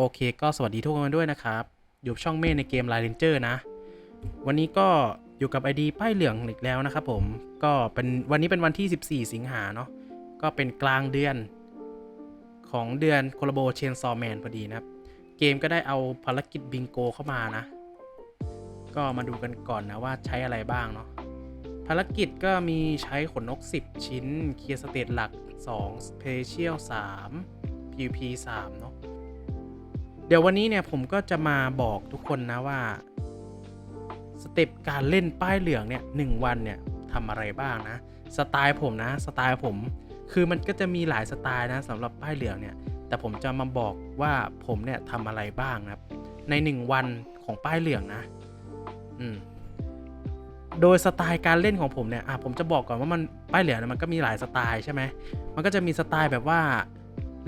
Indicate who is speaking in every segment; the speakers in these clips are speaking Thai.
Speaker 1: โอเคก็สวัสดีทุกคนด้วยนะครับ อยู่ช่องเม่ในเกม Line Ranger นะ วันนี้ก็อยู่กับ ID ป้ายเหลืองอีกแล้วนะครับผมก็เป็นวันนี้เป็นวันที่ 14 สิงหาเนาะก็เป็นกลางเดือนของเดือนโคลโบเชนซอแมนพอดีนะครับ เกมก็ได้เอาภารกิจบิงโกเข้ามานะ ก็มาดูกันก่อนนะว่าใช้อะไรบ้างเนาะภารกิจก็มีใช้ขนนก 10 ชิ้นเคลียร์สเตตหลัก2 Special 3 PVP 3เนาะ เดี๋ยววันนี้เนี่ยผมก็จะมาบอกทุกคนนะว่าสเต็ปการเล่นป้ายเหลืองเนี่ยหนึ่งวันเนี่ยทำอะไรบ้างนะสไตล์ผมนะสไตล์ผมคือมันก็จะมีหลายสไตล์นะสำหรับป้ายเหลืองเนี่ยแต่ผมจะมาบอกว่าผมเนี่ยทำอะไรบ้างนะครับในหนึ่งวันของป้ายเหลืองนะอืมโดยสไตล์การเล่นของผมเนี่ยอะผมจะบอกก่อนว่ามันป้ายเหลืองมันก็มีหลายสไตล์ใช่ไหมมันก็จะมีสไตล์แบบว่า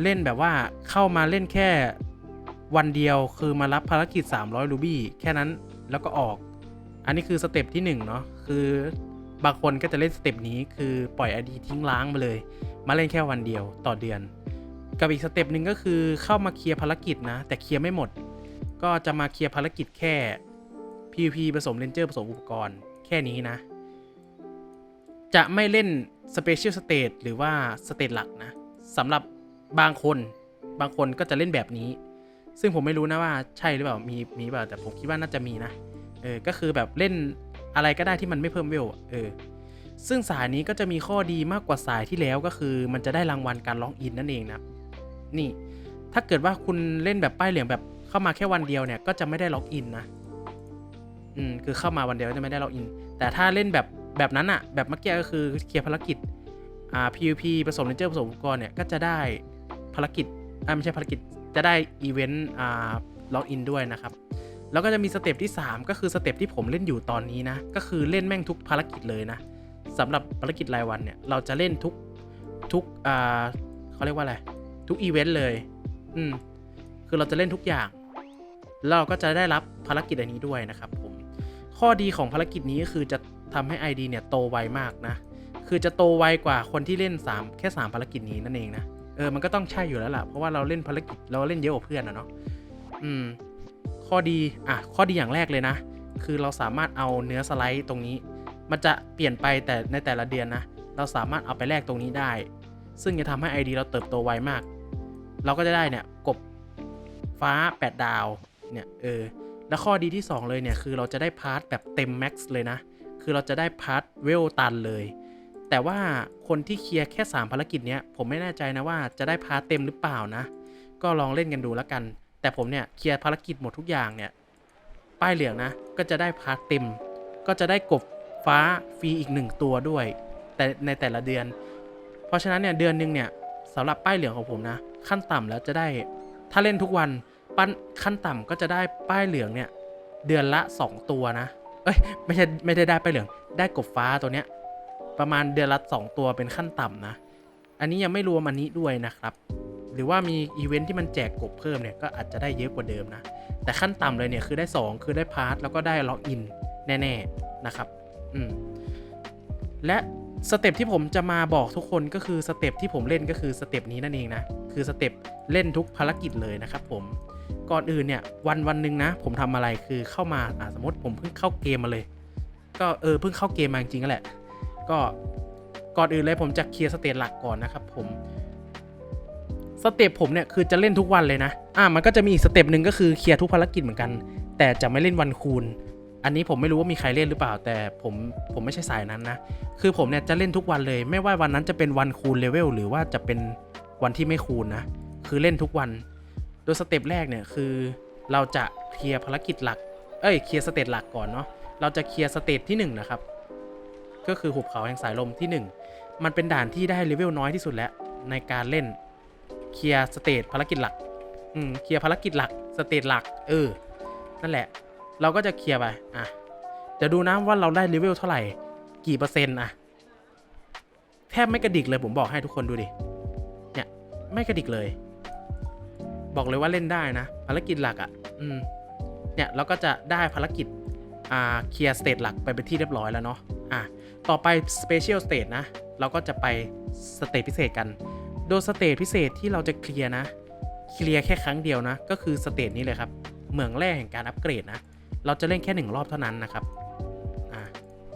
Speaker 1: เล่นแบบว่าเข้ามาเล่นแค่ วันเดียวคือมารับภารกิจ 300 รูบี้แค่นั้นแล้วก็ออก อันนี้คือสเต็ปที่1เนาะคือบางคนก็จะเล่นสเต็ปนี้คือปล่อยอดีทิ้งล้างมาเลย มาเล่นแค่วันเดียวต่อเดือน กับอีกสเต็ปหนึ่งก็คือเข้ามาเคลียร์ภารกิจนะ แต่เคลียร์ไม่หมด ก็จะมาเคลียร์ภารกิจแค่ PVP ผสมเลนเจอร์ผสมอุปกรณ์แค่นี้นะ จะไม่เล่น Special State หรือว่าสเตตหลักนะสำหรับบางคนบางคนก็จะเล่นแบบนี้ ซึ่งผมไม่รู้นะว่าใช่หรือเปล่ามีมีเปล่าแต่ผมคิดว่าน่าจะมีนะเออก็คือแบบเล่นอะไรก็ได้ที่มันไม่เพิ่มเวลเออซึ่งสายนี้ก็จะมีข้อดีมากกว่าสายที่แล้วก็คือ มันจะได้รางวัลการล็อกอินนั่นเองนะนี่ถ้าเกิดว่าคุณเล่นแบบป้ายเหลืองแบบเข้ามาแค่วันเดียวเนี่ยก็จะไม่ได้ล็อกอินนะอืมคือเข้ามาวันเดียวจะไม่ได้ล็อกอิน แต่ถ้าเล่นแบบแบบนั้นอะแบบเมื่อกี้ก็คือเคลียร์ภารกิจอ่า PVP ผสมเลนเจอร์ผสมอุปกรณ์เนี่ยก็จะได้ภารกิจอ่าไม่ใช่ภารกิจ จะได้อีเวนต์อ่าล็อกอินด้วยนะครับ แล้วก็จะมีสเต็ปที่ 3 ก็คือสเต็ปที่ผมเล่นอยู่ตอนนี้นะ ก็คือเล่นแม่งทุกภารกิจเลยนะสำหรับภารกิจรายวันเนี่ย เราจะเล่นทุกทุกอ่าเขาเรียกว่าอะไร ทุกอีเวนต์เลย อืม คือเราจะเล่นทุกอย่างแล้วเราก็จะได้รับภารกิจอันนี้ด้วยนะครับผม ข้อดีของภารกิจนี้ก็คือจะทำให้ ID เนี่ยโตไวมากนะ คือจะโตไวกว่าคนที่เล่น 3 แค่ 3 ภารกิจนี้นั่นเองนะ ออมันก็ต้องใช่อยู่แล้วล่ะ เพราะว่าเราเล่นภารกิจเราเล่นเยอะกว่าเพื่อนอะเนาะอืม ข้อดีอะข้อดีอย่างแรกเลยนะ คือเราสามารถเอาเนื้อสไลด์ตรงนี้ มันจะเปลี่ยนไปแต่ในแต่ละเดือนนะ เราสามารถเอาไปแลกตรงนี้ได้ ซึ่งจะทำให้ ID เราเติบโตไวมาก เราก็จะได้เนี่ยกบฟ้า 8 ดาวเนี่ยเออแล้วข้อดีที่ 2 เลยเนี่ยคือเราจะได้พาร์ทแบบเต็มแม็กซ์เลยนะ คือเราจะได้พาร์ทเวลตันเลย แต่ว่าคนที่เคลียร์แค่ 3 ภารกิจเนี้ยผมไม่แน่ใจนะว่าจะได้พาร์ทเต็มหรือเปล่านะ ก็ลองเล่นกันดูแล้วกัน แต่ผมเนี่ยเคลียร์ภารกิจหมดทุกอย่างเนี่ยป้ายเหลืองนะก็จะได้พาร์ทเต็ม ก็จะได้กบฟ้าฟรีอีกหนึ่งตัวด้วย แต่ในแต่ละเดือน เพราะฉะนั้นเนี่ยเดือนหนึ่งเนี่ยสำหรับป้ายเหลืองของผมนะ ขั้นต่ำแล้วจะได้ ถ้าเล่นทุกวันปั้นขั้นต่ำก็จะได้ป้ายเหลืองเนี่ยเดือนละ 2 ตัวนะเอ้ยไม่ใช่ไม่ได้ได้ป้ายเหลือง ได้กบฟ้าตัวเนี้ย ประมาณเดือนละ2ตัวเป็นขั้นต่ำนะ อันนี้ยังไม่รวมอันนี้ด้วยนะครับ หรือว่ามีอีเวนท์ที่มันแจกกบเพิ่มเนี่ยก็อาจจะได้เยอะกว่าเดิมนะ แต่ขั้นต่ำเลยเนี่ยคือได้ 2 คือได้พาร์ทแล้วก็ได้ล็อกอินแน่ๆนะครับ อืม และสเต็ปที่ผมจะมาบอกทุกคนก็คือสเต็ปที่ผมเล่นก็คือสเต็ปนี้นั่นเองนะ คือสเต็ปเล่นทุกภารกิจเลยนะครับผม ก่อนอื่นเนี่ยวันวันหนึ่งนะ ผมทำอะไรคือเข้ามาสมมติผมเพิ่งเข้าเกมมาเลย ก็เออเพิ่งเข้าเกมมาจริงๆกันแหละ ก็ก่อนอื่นเลยผมจะเคลียร์สเตตหลักก่อนนะครับผมสเต็ปผมเนี่ยคือจะเล่นทุกวันเลยนะ อ่า มันก็จะมีอีกสเต็ปหนึ่งก็คือเคลียร์ทุกภารกิจเหมือนกัน แต่จะไม่เล่นวันคูณ อันนี้ผมไม่รู้ว่ามีใครเล่นหรือเปล่า แต่ผมผมไม่ใช่สายนั้นนะ คือผมเนี่ยจะเล่นทุกวันเลย ไม่ว่าวันนั้นจะเป็นวันคูณเลเวลหรือว่าจะเป็นวันที่ไม่คูณนะ คือเล่นทุกวัน โดยสเต็ปแรกเนี่ยคือเราจะเคลียร์ภารกิจหลัก เอ้ย เคลียร์สเตตหลักก่อนเนาะ เราจะเคลียร์สเตตที่1นะครับ ก็คือหุบเขาแห่งสายลมที่ 1 มันเป็นด่านที่ได้เลเวลน้อยที่สุดแล้วในการเล่นเคลียร์สเตตภารกิจหลัก อืมเคลียร์ภารกิจหลักสเตตหลัก เออ นั่นแหละ เราก็จะเคลียร์ไป อะจะดูนะว่าเราได้เลเวลเท่าไหร่ กี่เปอร์เซ็นต์อะแทบไม่กระดิกเลยผมบอกให้ทุกคนดูดิ เนี่ย ไม่กระดิกเลย บอกเลยว่าเล่นได้นะ ภารกิจหลักอะ่ะ อืม เนี่ยเราก็จะได้ภารกิจ อ่า เคลียร์สเตตหลักไปเป็นที่เรียบร้อยแล้วเนาะ อะ ต่อไป Special State นะ เราก็จะไปสเตตพิเศษกัน โดยสเตตพิเศษที่เราจะเคลียร์นะ เคลียร์แค่ครั้งเดียวนะ ก็คือสเตจนี้เลยครับ เหมืองแร่แห่งการอัปเกรดนะ เราจะเล่นแค่หนึ่งรอบเท่านั้นนะครับ อ่า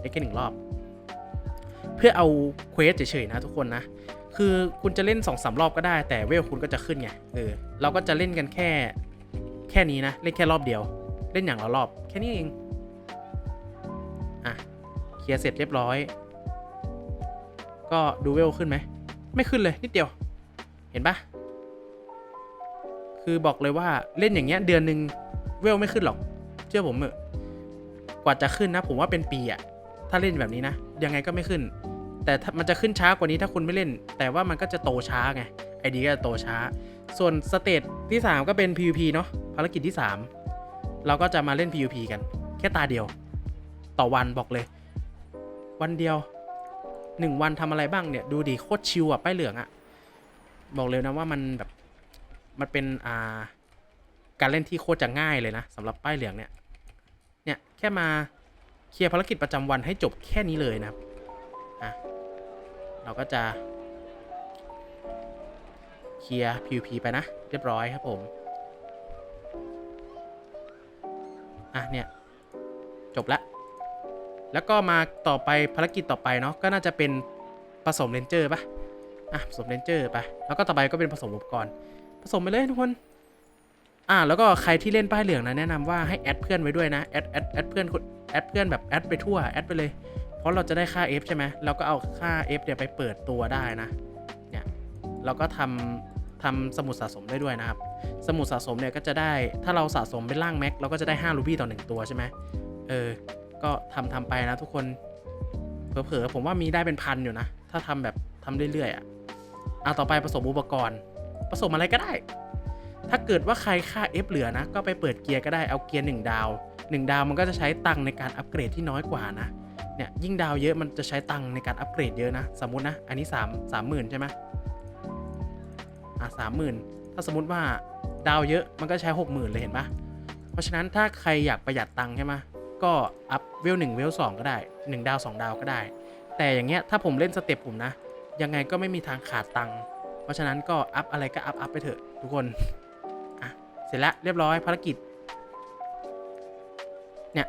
Speaker 1: เล่นแค่หนึ่งรอบ เพื่อเอาเควสเฉยๆนะทุกคนนะ คือคุณจะเล่น2อสารอบก็ได้ แต่เวลคุณก็จะขึ้นไง เออ เราก็จะเล่นกันแค่ แค่นี้นะ เล่นแค่รอบเดียว เล่นอย่างละรอบ แค่นี้เอง เคลียร์เสร็จเรียบร้อย ก็ดูเวลขึ้นไหม ไม่ขึ้นเลยนิดเดียว เห็นปะคือบอกเลยว่าเล่นอย่างเงี้ยเดือนหนึ่งเวลไม่ขึ้นหรอก เชื่อผมเอะกว่าจะขึ้นนะ ผมว่าเป็นปีอะถ้าเล่นแบบนี้นะ ยังไงก็ไม่ขึ้น แต่ถ้ามันจะขึ้นช้ากว่านี้ถ้าคุณไม่เล่น แต่ว่ามันก็จะโตช้าไงไอดีก็จะโตช้า ส่วนสเตจที่ 3 ก็เป็น PVP เนาะภารกิจที่ 3 เราก็จะมาเล่น PVP กัน แค่ตาเดียว ต่อวันบอกเลย วันเดียว1วันทำอะไรบ้างเนี่ยดูดิโคตรชิลอะป้ายเหลืองอะบอกเลยนะว่ามันแบบมันเป็นอ่าการเล่นที่โคตรจะง่ายเลยนะสำหรับป้ายเหลืองเนี่ยเนี่ยแค่มาเคลียร์ภารกิจประจำวันให้จบแค่นี้เลยนะครับอะเราก็จะเคลียร์ PVP ไปนะ เรียบร้อยครับผมอะเนี่ยจบละ แล้วก็มาต่อไปภารกิจต่อไปเนาะก็น่าจะเป็นผสมเลนเจอร์ปะอะผสมเลนเจอร์ไปแล้วก็ต่อไปก็เป็นผสมอุปกรณ์ ผสมไปเลยทุกคนอ่าแล้วก็ใครที่เล่นป้ายเหลืองนะแนะนำว่าให้แอดเพื่อนไว้ด้วยนะแอดแอดแอดเพื่อนแอดเพื่อนแบบแอดไปทั่วแอดไปเลย เพราะเราจะได้ค่า F ใช่ไหมเราก็เอาค่า F เนี่ยไปเปิดตัวได้นะเนี่ยเราก็ทำทำสมุดสะสมได้ด้วยนะครับ สมุดสะสมเนี่ยก็จะได้ถ้าเราสะสมเป็นร่างแม็กเราก็จะได้5รูบี้ต่อ 1 ตัวใช่ไหมเออ ก็ทำทำไปนะทุกคนเผลอๆผมว่ามีได้เป็นพันอยู่นะ ถ้าทำแบบทำเรื่อยๆอะอะต่อไปผสมอุปกรณ์ผสมอะไรก็ได้ ถ้าเกิดว่าใครค่า F เหลือนะ ก็ไปเปิดเกียร์ก็ได้เอาเกียร์1ดาว 1 ดาวมันก็จะใช้ตังค์ในการอัปเกรดที่น้อยกว่านะเนี่ยยิ่งดาวเยอะมันจะใช้ตังค์ในการอัปเกรดเยอะนะ สมมตินะ อันนี้ 3 3 0,000 ใช่ไหมอะสามหมื่นถ้าสมมติว่าดาวเยอะมันก็ใช้ 60,000 เลยเห็นปะเพราะฉะนั้นถ้าใครอยากประหยัดตังค์ใช่ไหม ก็อัพเวล1เวล2ก็ได้1ดาว2ดาวก็ได้ แต่อย่างเงี้ยถ้าผมเล่นสเต็ปผมนะ ยังไงก็ไม่มีทางขาดตังค์เพราะฉะนั้นก็อัพอะไรก็อัพอัพไปเถอะทุกคนอะเสร็จแล้วเรียบร้อยภารกิจเนี่ย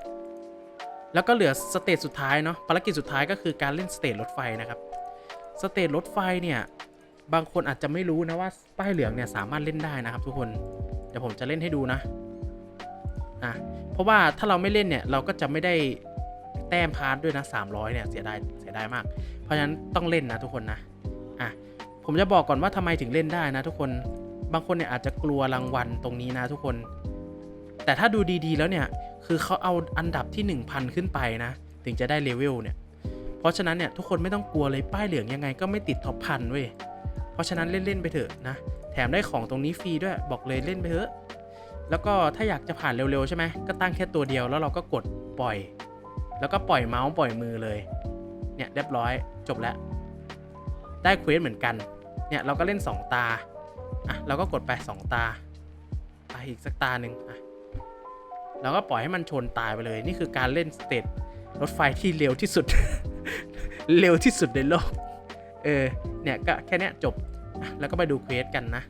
Speaker 1: แล้วก็เหลือสเตจสุดท้ายเนาะภารกิจสุดท้ายก็คือการเล่นสเตจรถไฟนะครับสเตจรถไฟเนี่ยบางคนอาจจะไม่รู้นะว่าป้ายเหลืองเนี่ยสามารถเล่นได้นะครับทุกคน เดี๋ยวผมจะเล่นให้ดูนะอะ เพราะว่าถ้าเราไม่เล่นเนี่ยเราก็จะไม่ได้แต้มพาร์ทด้วยนะ 300 เนี่ยเสียดายเสียดายมาก เพราะฉะนั้นต้องเล่นนะทุกคนนะอะผมจะบอกก่อนว่าทำไมถึงเล่นได้นะทุกคนบางคนเนี่ยอาจจะกลัวรางวัลตรงนี้นะทุกคน แต่ถ้าดูดีๆแล้วเนี่ยคือเขาเอาอันดับที่ 1000 ขึ้นไปนะ ถึงจะได้เลเวลเนี่ยเพราะฉะนั้นเนี่ยทุกคนไม่ต้องกลัวเลยป้ายเหลืองยังไงก็ไม่ติดท็อปพันเว้ยเพราะฉะนั้นเล่นๆไปเถอะนะแถมได้ของตรงนี้ฟรีด้วยบอกเลยเล่นไปเถอะ แล้วก็ถ้าอยากจะผ่านเร็วๆใช่ไหมก็ตั้งแค่ตัวเดียวแล้วเราก็กดปล่อย แล้วก็ปล่อยเมาส์ปล่อยมือเลย เนี่ยเรียบร้อยจบแล้ว ได้เควสเหมือนกัน เนี่ยเราก็เล่น 2 ตา อะเราก็กดไป 2 ตาไปอีกสักตาหนึ่งอะเราก็ปล่อยให้มันชนตายไปเลย นี่คือการเล่นสเตจรถไฟที่เร็วที่สุด เร็วที่สุดในโลก เออ เนี่ยก็แค่นี้จบ แล้วก็ไปดูเควสกันนะ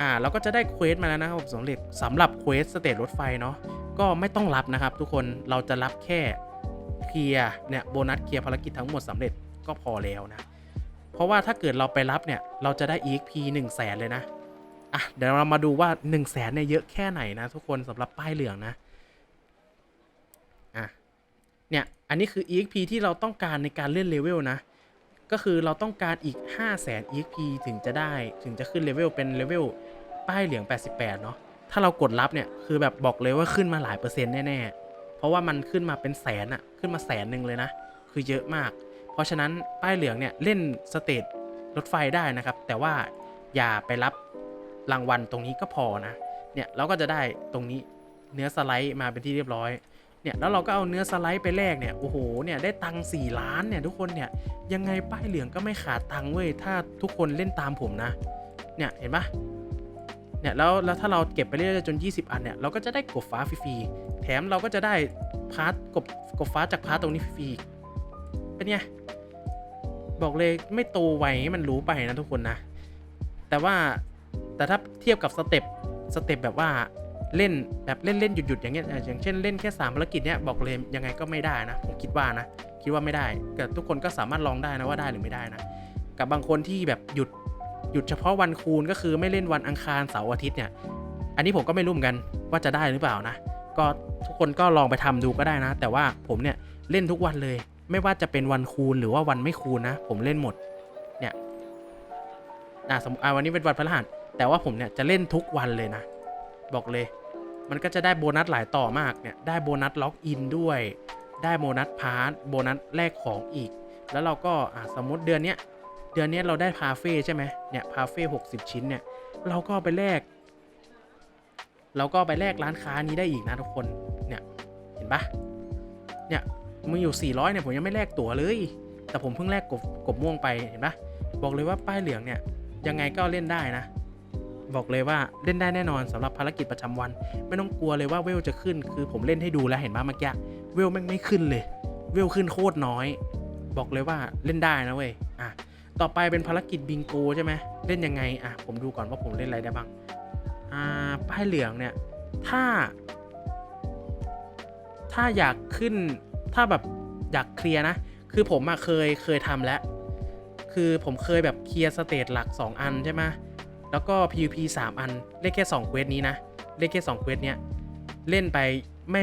Speaker 1: อ่าเราก็จะได้เควสมาแล้วนะครับผมสำเร็จสำหรับเควสสเตจรถไฟเนาะก็ไม่ต้องรับนะครับ ทุกคนเราจะรับแค่เคลียร์เนี่ยโบนัสเคลียร์ภารกิจทั้งหมดสำเร็จก็พอแล้วนะ เพราะว่าถ้าเกิดเราไปรับเนี่ยเราจะได้ EXP 1 0 0 0 0แสนเลยนะอะเดี๋ยวเรามาดูว่า 1 0 0 0 0แสนเนี่ยเยอะแค่ไหนนะทุกคนสำหรับป้ายเหลืองนะอะเนี่ยอันนี้คือ EXP ที่เราต้องการในการเล่นเลเวลนะ ก็คือเราต้องการอีก 5 0 0แสน EXP ถึงจะได้ถึงจะขึ้นเลเวลเป็นเลเวลป้ายเหลือง 88 เนาะถ้าเรากดรับเนี่ยคือแบบบอกเลยว่าขึ้นมาหลายเปอร์เซ็นต์แน่ๆ เพราะว่ามันขึ้นมาเป็นแสนอะขึ้นมาแสนหนึ่งเลยนะ คือเยอะมาก เพราะฉะนั้นป้ายเหลืองเนี่ยเล่นสเตจรถไฟได้นะครับ แต่ว่าอย่าไปรับรางวัลตรงนี้ก็พอนะ เนี่ยเราก็จะได้ตรงนี้เนื้อสไลด์มาเป็นที่เรียบร้อย เนี่ยแล้วเราก็เอาเนื้อสไลด์ไปแลกเนี่ยโอ้โหเนี่ยได้ตังค์4ล้านเนี่ยทุกคนเนี่ยยังไงป้ายเหลืองก็ไม่ขาดตังค์เว้ยถ้าทุกคนเล่นตามผมนะเนี่ยเห็นปะเนี่ยแล้วแล้วถ้าเราเก็บไปเรื่อยๆจน 20 อันเนี่ยเราก็จะได้กบฟ้าฟรีๆแถมเราก็จะได้พาร์ทกบกบฟ้าจากพาร์ทตรงนี้ฟรีๆเป็นไงบอกเลยไม่โตไวให้มันรู้ไปนะทุกคนนะ แต่ว่าแต่ถ้าเทียบกับสเต็ปสเต็ปแบบว่า เล่นแบบเล่นเล่นหยุดหยุดอย่างเงี้ยอย่างเช่นเล่นแค่3ภารกิจเนี้ยบอกเลยยังไงก็ไม่ได้นะ ผมคิดว่านะ คิดว่าไม่ได้แต่ทุกคนก็สามารถลองได้นะว่าได้หรือไม่ได้นะ กับบางคนที่แบบหยุดหยุดเฉพาะวันคูณก็คือไม่เล่นวันอังคารเสาร์อาทิตย์เนี่ย อันนี้ผมก็ไม่รู้เหมือนกันว่าจะได้หรือเปล่านะ ก็ทุกคนก็ลองไปทำดูก็ได้นะ แต่ว่าผมเนี่ยเล่นทุกวันเลย ไม่ว่าจะเป็นวันคูณหรือว่าวันไม่คูณนะ ผมเล่นหมด เนี่ยอะสมมติวันนี้เป็นวันพฤหัสแต่ว่าผมเนี่ยจะเล่นทุกวันเลยนะ บอกเลย มันก็จะได้โบนัสหลายต่อมากเนี่ย ได้โบนัสล็อกอินด้วย ได้โบนัสพาร์ทโบนัสแลกของอีก แล้วเราก็อะสมมติเดือนเนี้ย เดือนเนี้ยเราได้พาเฟ่ใช่ไหมเนี่ยพาเฟ่หกสิบชิ้นเนี่ย เราก็ไปแลก เราก็ไปแลกร้านค้านี้ได้อีกนะทุกคน เนี่ย เห็นปะเนี่ยมืออยู่ 400เนี่ยผมยังไม่แลกตั๋วเลย แต่ผมเพิ่งแลกกบกบม่วงไปเห็นปะบอกเลยว่าป้ายเหลืองเนี่ยยังไงก็เล่นได้นะ บอกเลยว่าเล่นได้แน่นอนสำหรับภารกิจประจำวัน ไม่ต้องกลัวเลยว่าเวลจะขึ้น คือผมเล่นให้ดูแล้วเห็นปะเมื่อกี้เวลแม่งไม่ขึ้นเลย เวลขึ้นโคตรน้อย บอกเลยว่าเล่นได้นะเว้ยอะต่อไปเป็นภารกิจบิงโกใช่ไหมเล่นยังไงอะผมดูก่อนว่าผมเล่นอะไรได้บ้างอ่าป้ายเหลืองเนี่ยถ้า ถ้าอยากขึ้นถ้าแบบอยากเคลียร์นะ คือผมอะเคยเคยทำแล้ว คือผมเคยแบบเคลียร์สเตจหลัก 2 อันใช่ไหม แล้วก็ PVP 3 อันเล่นแค่2เควสนี้นะเล่นแค่2เควสเนี้ยเล่นไปไม่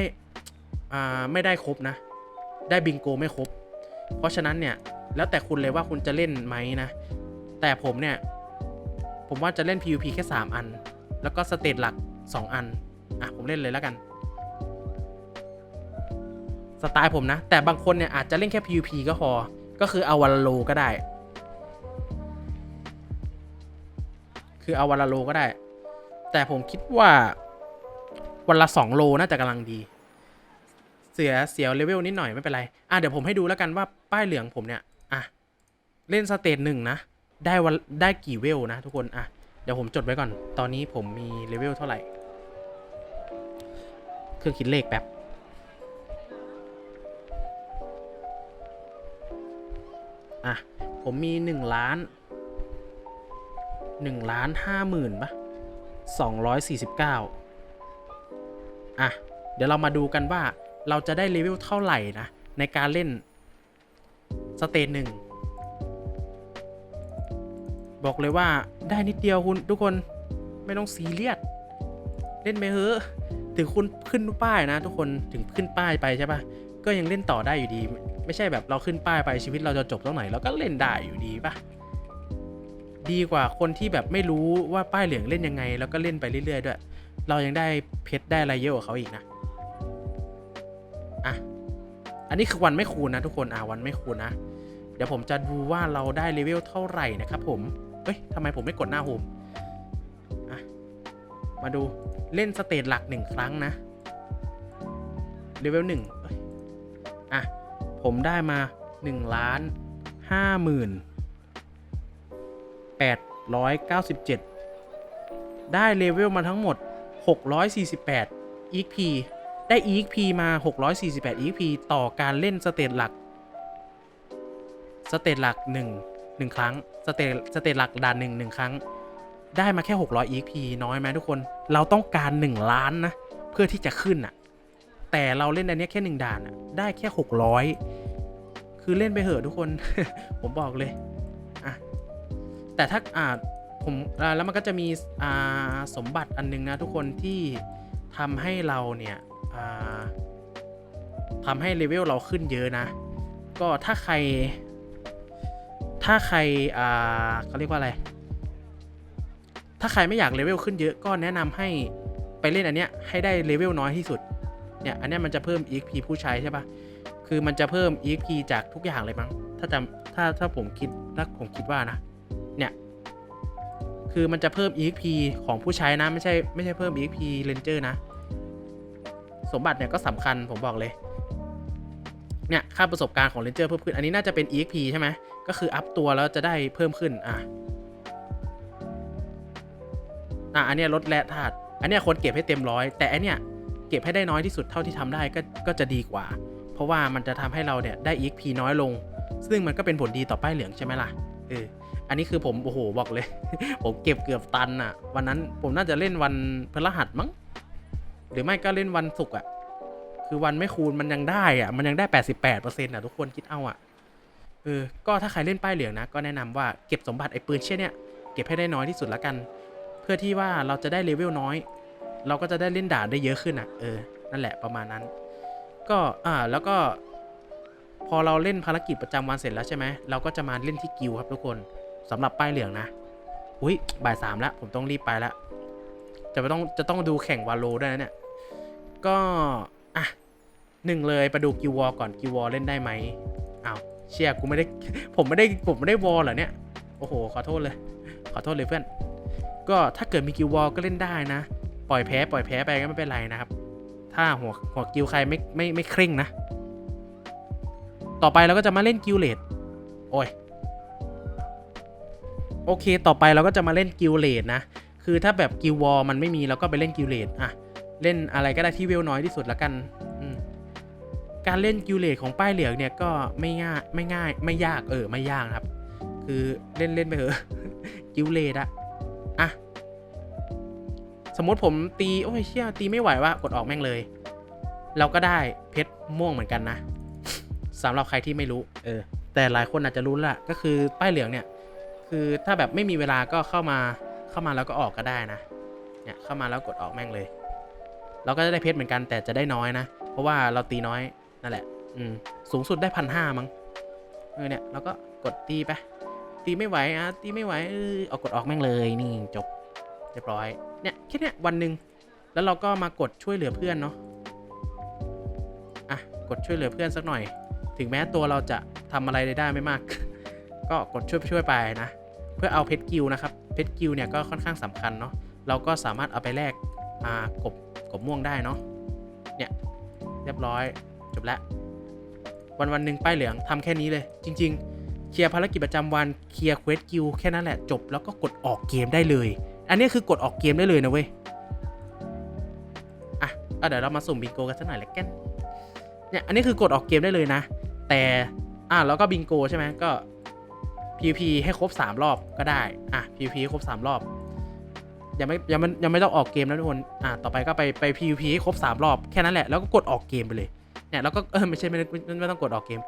Speaker 1: อ่าไม่ได้ครบนะ ได้บิงโกไม่ครบ เพราะฉะนั้นเนี่ยแล้วแต่คุณเลยว่าคุณจะเล่นไหมนะ แต่ผมเนี่ย ผมว่าจะเล่น PVP แค่ 3 อัน แล้วก็สเตจหลัก 2 อัน อะ ผมเล่นเลยแล้วกันสไตล์ผมนะ แต่บางคนเนี่ยอาจจะเล่นแค่ PVP ก็พอ ก็คือเอาวันลโลก็ได้ คือเอาวันละโลก็ได้ แต่ผมคิดว่าวันละ 2 โลน่าจะกำลังดี เสียเสียเลเวลนิดหน่อยไม่เป็นไรอะเดี๋ยวผมให้ดูแล้วกันว่าป้ายเหลืองผมเนี่ยอะเล่นสเตจหนึ่งนะได้วันได้กี่เวลนะทุกคนอะเดี๋ยวผมจดไว้ก่อน ตอนนี้ผมมีเลเวลเท่าไหร่ เครื่องคิดเลขแป๊บ อะ ผมมีหนึ่งล้าน หนึ่งล้านห้าหมื่นปะสองร้อยสี่สิบเก้าอะ เดี๋ยวเรามาดูกันว่าเราจะได้เลเวลเท่าไหร่นะ ในการเล่น สเตจหนึ่ง บอกเลยว่าได้นิดเดียวคุณทุกคนไม่ต้องซีเรียสเล่นไปเถอะถึงคุณขึ้นป้ายนะ ทุกคนถึงขึ้นป้ายไปใช่ปะก็ยังเล่นต่อได้อยู่ดี ไม่ใช่แบบเราขึ้นป้ายไปชีวิตเราจะจบตรงไหนเราก็เล่นได้อยู่ดีปะ ดีกว่าคนที่แบบไม่รู้ว่าป้ายเหลืองเล่นยังไง แล้วก็เล่นไปเรื่อยๆด้วย เรายังได้เพชรได้อะไรเยอะกว่าเขาอีกนะอะอันนี้คือวันไม่คูณนะทุกคนอะวันไม่คูณนะ เดี๋ยวผมจะดูว่าเราได้เลเวลเท่าไหร่นะครับผมเฮ้ยทำไมผมไม่กดหน้าโฮมอะมาดูเล่นสเตจหลักหนึ่งครั้งนะเลเวลหนึ่งอะผมได้มา1ล้านห้าหมื่น แปดร้อยเก้าสิบเจ็ดได้เลเวลมาทั้งหมด 648 EXP ได้ EXP มา 648 EXP ต่อการเล่นสเตจหลัก สเตจหลักหนึ่งหนึ่งครั้ง สเตจสเตจหลักด่านหนึ่งหนึ่งครั้ง ได้มาแค่ 600 EXP น้อยไหมทุกคน เราต้องการ 1 ล้านนะ เพื่อที่จะขึ้นอะแต่เราเล่นอันนี้แค่หนึ่งด่านอะได้แค่ 600 คือเล่นไปเหอะทุกคน ผมบอกเลย แต่ถ้าอ่าผมแล้วมันก็จะมีอ่าสมบัติอันนึงนะทุกคนที่ทำให้เราเนี่ยอ่าทำให้เลเวลเราขึ้นเยอะนะ ก็ถ้าใคร ถ้าใครอ่าเขาเรียกว่าอะไร ถ้าใครไม่อยากเลเวลขึ้นเยอะก็แนะนำให้ไปเล่นอันเนี้ยให้ได้เลเวลน้อยที่สุด เนี่ยอันเนี้ยมันจะเพิ่ม EXP ผู้ใช้ใช่ปะคือมันจะเพิ่ม EXP จากทุกอย่างเลยมั้ง ถ้าจำถ้าถ้าผมคิดถ้าผมคิดว่านะ เนี่ยคือมันจะเพิ่ม EXP ของผู้ใช้นะ ไม่ใช่ไม่ใช่เพิ่ม EXP Ranger นะ สมบัติเนี่ยก็สำคัญผมบอกเลย เนี่ยค่าประสบการณ์ของ Ranger เพิ่มขึ้น อันนี้น่าจะเป็น EXP ใช่ไหมก็คืออัพตัวแล้วจะได้เพิ่มขึ้นอะอะอันเนี้ยลดแร่ธาตุอันเนี้ยคนเก็บให้เต็มร้อยแต่อันเนี้ยเก็บให้ได้น้อยที่สุดเท่าที่ทำได้ก็ก็จะดีกว่า เพราะว่ามันจะทำให้เราเนี่ยได้ EXP น้อยลง ซึ่งมันก็เป็นผลดีต่อป้ายเหลืองใช่ไหมล่ะเออ อันนี้คือผมโอ้โหบอกเลย ผมเก็บเกือบตันอะวันนั้นผมน่าจะเล่นวันพฤหัสมั้งหรือไม่ก็เล่นวันศุกร์อะคือวันไม่คูณมันยังได้อะมันยังได้88%อร์เซ็นต์อะทุกคนคิดเอาอะเออก็ถ้าใครเล่นป้ายเหลืองนะ ก็แนะนำว่าเก็บสมบัติไอ้ปืนเช่นเนี้ยเก็บให้ได้น้อยที่สุดละกัน เพื่อที่ว่าเราจะได้เลเวลน้อย เราก็จะได้เล่นด่านได้เยอะขึ้นอะเออนั่นแหละประมาณนั้น ก็อ่าแล้วก็พอเราเล่นภารกิจประจำวันเสร็จแล้วใช่ไหมเราก็จะมาเล่นที่กิลครับทุกคน สำหรับป้ายเหลืองนะ อุ้ยบ่ายสามแล้วผมต้องรีบไปแล้วจะไปต้องจะต้องดูแข่งวาโลด้วยนะเนี่ย ก็ อะหนึ่งเลยไปดูกิววอก่อนกิววอเล่นได้ไหมอ้าวเชียกูไม่ได้ผมไม่ได้ผมไม่ได้วอลเหรอเนี่ย โอ้โห ขอโทษเลย ขอโทษเลยเพื่อน ก็ถ้าเกิดมีกิววอก็เล่นได้นะ ปล่อยแพ้ ปล่อยแพ้ไปก็ไม่เป็นไรนะครับ ถ้าหัวหัวกิวใครไม่ไม่ไม่เคร่งนะ ต่อไปเราก็จะมาเล่นกิลเลดโอ้ย โอเค ต่อไปเราก็จะมาเล่นกิลเลดนะ คือถ้าแบบกิลวอลมันไม่มีเราก็ไปเล่นกิลเลดอะเล่นอะไรก็ได้ที่เวลน้อยที่สุดละกันการเล่นกิลเลดของป้ายเหลืองเนี่ยก็ไม่ง่ายไม่ง่ายไม่ยากเออไม่ยากครับ คือเล่นเล่นไปเถอะกิลเลดอะอะสมมติผมตีโอ้ยเชี่ยตีไม่ไหวว่ากดออกแม่งเลย เราก็ได้เพชรม่วงเหมือนกันนะสำหรับใครที่ไม่รู้ เออ แต่หลายคนอาจจะรู้แล้วล่ะก็คือป้ายเหลืองเนี่ย คือถ้าแบบไม่มีเวลาก็เข้ามาเข้ามาแล้วก็ออกก็ได้นะ เนี่ยเข้ามาแล้วกดออกแม่งเลย เราก็จะได้เพชรเหมือนกันแต่จะได้น้อยนะ เพราะว่าเราตีน้อยนั่นแหละ อืมสูงสุดได้พันห้ามั้งเออเนี่ยเราก็กดตีไปตีไม่ไหวอะตีไม่ไหวเออเอากดออกแม่งเลยนี่จบเรียบร้อยเนี่ยแค่เนี้ยวันหนึ่งแล้วเราก็มากดช่วยเหลือเพื่อนเนาะอะกดช่วยเหลือเพื่อนสักหน่อย ถึงแม้ตัวเราจะทำอะไรได้ไม่มาก ก็กดช่วยช่วยไปนะ พื่อเอาเพชรกิลนะครับเพชรกิลเนี่ยก็ค่อนข้างสำคัญเนาะเราก็สามารถเอาไปแลกอ่ากบกบม่วงได้เนาะเนี่ยเรียบร้อยจบแล้ววันวันหนึ่งป้ายเหลืองทำแค่นี้เลย จริง ๆ เคลียร์ภารกิจประจำวันเคลียร์เควสกิลแค่นั้นแหละจบแล้วก็กดออกเกมได้เลย อันนี้คือกดออกเกมได้เลยนะเว้ยอะเดี๋ยวเรามาสุ่มบิงโกกันสักหน่อยละกันเนี่ยอันนี้คือกดออกเกมได้เลยนะ แต่อะแล้วก็บิงโกใช่ไหมก็ PVP ให้ครบ 3 รอบก็ได้ อะ PVP ให้ครบ 3 รอบ ยังไม่ยังไม่ยังไม่ต้องออกเกมแล้วทุกคน อะ ต่อไปก็ไปไป PVP ให้ครบ 3 รอบแค่นั้นแหละ แล้วก็กดออกเกมไปเลย เนี่ยแล้วก็เออไม่ใช่ไม่ไม่ไม่ไม่ต้องกดออกเกม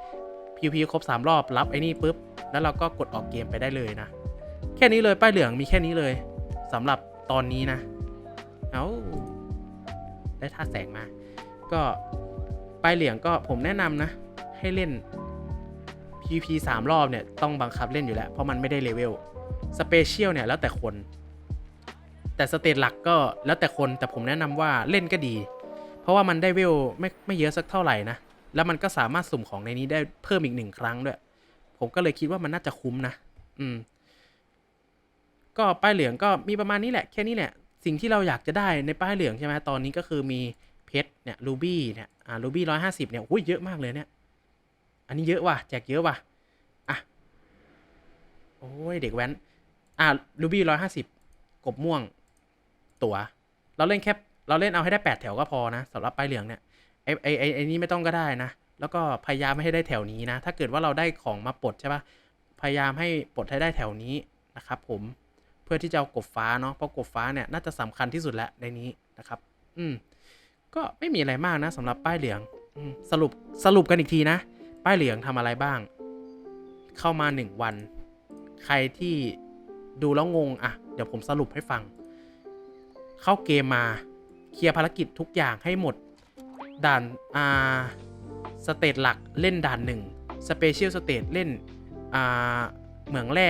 Speaker 1: PVP ครบ 3 รอบรับไอ้นี่ปุ๊บ แล้วเราก็กดออกเกมไปได้เลยนะ แค่นี้เลยป้ายเหลืองมีแค่นี้เลยสำหรับตอนนี้นะ เอาได้ท่าแสงมา ก็ป้ายเหลืองก็ผมแนะนำนะ ให้เล่น PVP 3 รอบเนี่ยต้องบังคับเล่นอยู่แล้ว เพราะมันไม่ได้เลเวลสเปเชียลเนี่ยแล้วแต่คน แต่สเตจหลักก็แล้วแต่คนแต่ผมแนะนำว่าเล่นก็ดี เพราะว่ามันได้เวลไม่ไม่เยอะสักเท่าไหร่นะ แล้วมันก็สามารถสุ่มของในนี้ได้เพิ่มอีกหนึ่งครั้งด้วย ผมก็เลยคิดว่ามันน่าจะคุ้มนะ อืม ก็ป้ายเหลืองก็มีประมาณนี้แหละแค่นี้แหละสิ่งที่เราอยากจะได้ในป้ายเหลืองใช่ไหมตอนนี้ก็คือมีเพชรเนี่ยรูบี้เนี่ยอ่ารูบี้ร้อยห้าสิบเนี่ยอุ้ยเยอะมากเลยเนี่ย นนี้เยอะว่ะแจกเยอะว่ะอะโอ้ยเด็กแว้นอะรูบี้ร้อยห้าสิบกบม่วง ตัวเราเล่นแค่เราเล่นเอาให้ได้แปดแถวก็พอนะสำหรับป้ายเหลืองเนี่ยไอไอไอไอนี้ไม่ต้องก็ได้นะ แล้วก็พยายามไม่ให้ได้แถวนี้นะ ถ้าเกิดว่าเราได้ของมาปลดใช่ปะพยายามให้ปลดให้ได้แถวนี้นะครับ ผมเพื่อที่จะเอากบฟ้าเนาะเพราะกบฟ้าเนี่ยน่าจะสำคัญที่สุดแล้วในนี้นะครับ อืมก็ไม่มีอะไรมากนะสำหรับป้ายเหลืองอสรุปสรุปกันอีกทีนะ ป้ายเหลืองทำอะไรบ้าง เข้ามาหนึ่งวัน ใครที่ดูแล้วงงอะ เดี๋ยวผมสรุปให้ฟัง เข้าเกมมา เคลียร์ภารกิจทุกอย่างให้หมด ด่าน อ่า สเตจหลักเล่นด่านหนึ่งสเปเชียลสเตจเล่น อ่า เหมืองแร่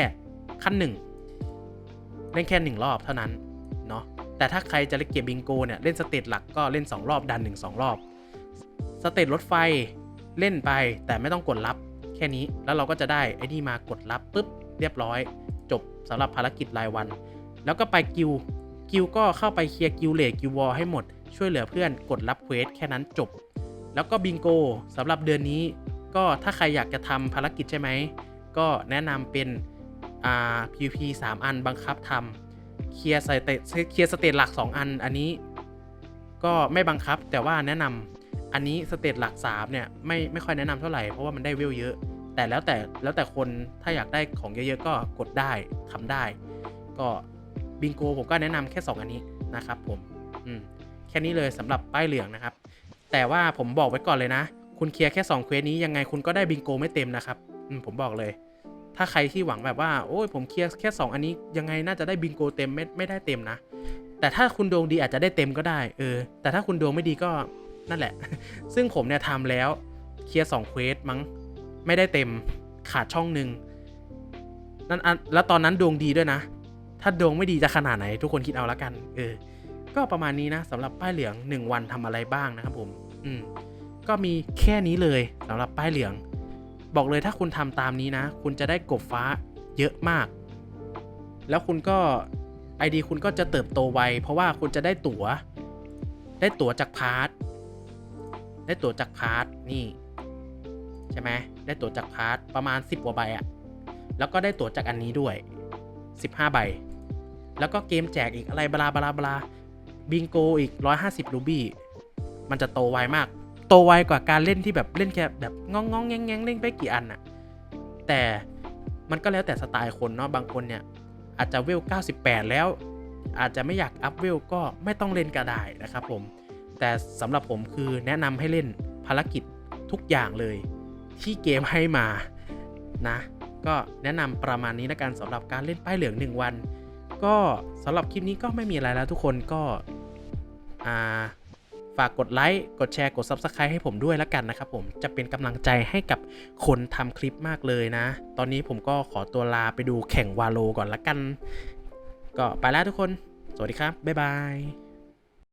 Speaker 1: ขั้นหนึ่งเล่นแค่หนึ่งรอบเท่านั้น เนาะแต่ถ้าใครจะเล่นเกมบิงโกเนี่ย เล่นสเตจหลักก็เล่น 2 รอบดัน1 2 รอบ สเตจรถไฟ เล่นไปแต่ไม่ต้องกดรับแค่นี้แล้วเราก็จะได้ไอ้นี่มากดรับปุ๊บเรียบร้อย จบสำหรับภารกิจรายวัน แล้วก็ไปกิลกิลก็เข้าไปเคลียร์กิลเลดกิลวอลให้หมด ช่วยเหลือเพื่อนกดรับเควสแค่นั้นจบ แล้วก็บิงโกสำหรับเดือนนี้ ก็ถ้าใครอยากจะทำภารกิจใช่ไหมก็แนะนำเป็นอ่า PVP 3 อันบังคับทำเคลียร์สเตเคลียร์สเตจหลัก 2 อันอันนี้ ก็ไม่บังคับแต่ว่าแนะนำ อันนี้สเตจหลัก3เนี่ยไม่ไม่ค่อยแนะนำเท่าไหร่เพราะว่ามันได้เวลเยอะ แต่แล้วแต่แล้วแต่คนถ้าอยากได้ของเยอะๆก็กดได้ทำได้ ก็บิงโกผมก็แนะนำแค่ 2 อันนี้นะครับผมอืมแค่นี้เลยสำหรับป้ายเหลืองนะครับ แต่ว่าผมบอกไว้ก่อนเลยนะ คุณเคลียร์แค่2เควสนี้ยังไงคุณก็ได้บิงโกไม่เต็มนะครับอืมผมบอกเลย ถ้าใครที่หวังแบบว่าโอ้ยผมเคลียร์แค่ 2 อันนี้ยังไงน่าจะได้บิงโกเต็มไม่ไม่ได้เต็มนะแต่ถ้าคุณดวงดีอาจจะได้เต็มก็ได้เออแต่ถ้าคุณดวงไม่ดีก็ นั่นแหละ ซึ่งผมเนี่ยทำแล้วเคลียร์สองเควสมั้งไม่ได้เต็มขาดช่องหนึ่งนั่นอันแล้วตอนนั้นดวงดีด้วยนะ ถ้าดวงไม่ดีจะขนาดไหน ทุกคนคิดเอาละกัน เออ ก็ประมาณนี้นะสำหรับป้ายเหลือง 1 วันทำอะไรบ้างนะครับผม อืม ก็มีแค่นี้เลยสำหรับป้ายเหลือง บอกเลยถ้าคุณทำตามนี้นะ คุณจะได้กบฟ้าเยอะมาก แล้วคุณก็ ID คุณก็จะเติบโตไวเพราะว่าคุณจะได้ตั๋ว ได้ตั๋วจากพาร์ท ได้ตั๋วจากพาร์ทนี่ใช่ไหมได้ตั๋วจากพาร์ทประมาณ 10กว่าใบอะแล้วก็ได้ตั๋วจากอันนี้ด้วย 15 ใบ แล้วก็เกมแจกอีกอะไรบลาบลาบลาบิงโกอีก 150รูบี้มันจะโตไวมาก โตไวกว่าการเล่นที่แบบเล่นแค่แบบงองงองแงงแงงเล่นไปกี่อันอะแต่มันก็แล้วแต่สไตล์คนเนาะบางคนเนี่ย อาจจะเวล 98 แล้ว อาจจะไม่อยากอัพเวลก็ไม่ต้องเล่นก็ได้นะครับผม แต่สำหรับผมคือแนะนำให้เล่นภารกิจทุกอย่างเลย ที่เกมให้มานะ ก็แนะนำประมาณนี้นะกันสำหรับการเล่นป้ายเหลือง 1 วัน ก็สำหรับคลิปนี้ก็ไม่มีอะไรแล้วทุกคนก็ฝากกดไลค์กดแชร์กด Subscribe ให้ผมด้วยละกันนะครับผมจะเป็นกำลังใจให้กับคนทำคลิปมากเลยนะ ตอนนี้ผมก็ขอตัวลาไปดูแข่งวาโลก่อนละกัน ก็ไปแล้วทุกคน สวัสดีครับ บ๊ายบาย